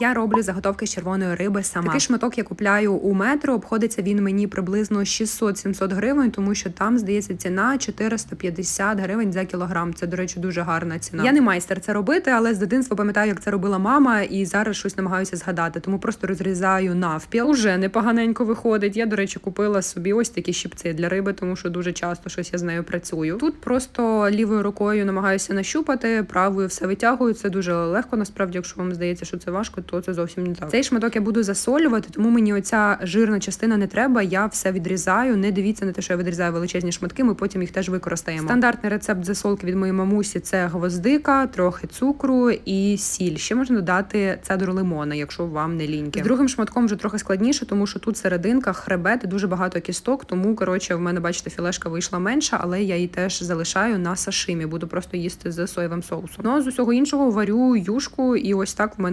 Я роблю заготовки з червоної риби сама. Такий шматок я купляю у метро. Обходиться він мені приблизно 600-700 гривень, тому що там здається ціна 450 гривень за кілограм. Це, до речі, дуже гарна ціна. Я не майстер це робити, але з дитинства пам'ятаю, як це робила мама, і зараз щось намагаюся згадати. Тому просто розрізаю навпіл. Уже непоганенько виходить. Я, до речі, купила собі ось такі щипці для риби, тому що дуже часто щось я з нею працюю. Тут просто лівою рукою намагаюся нащупати, правою все витягую. Це дуже легко. Насправді, якщо вам здається, що це важко, то це зовсім не так. Цей шматок я буду засолювати, тому мені оця жирна частина не треба. Я все відрізаю. Не дивіться на те, що я відрізаю величезні шматки. Ми потім їх теж використаємо. Стандартний рецепт засолки від моєї мамусі це гвоздика, трохи цукру і сіль. Ще можна додати цедру лимона, якщо вам не ліньки. З другим шматком вже трохи складніше, тому що тут серединка, хребет дуже багато кісток. Тому коротше, в мене бачите, філешка вийшла менша, але я її теж залишаю на сашимі. Буду просто їсти з соєвим соусом. Ну а з усього іншого варю юшку, і ось так в мене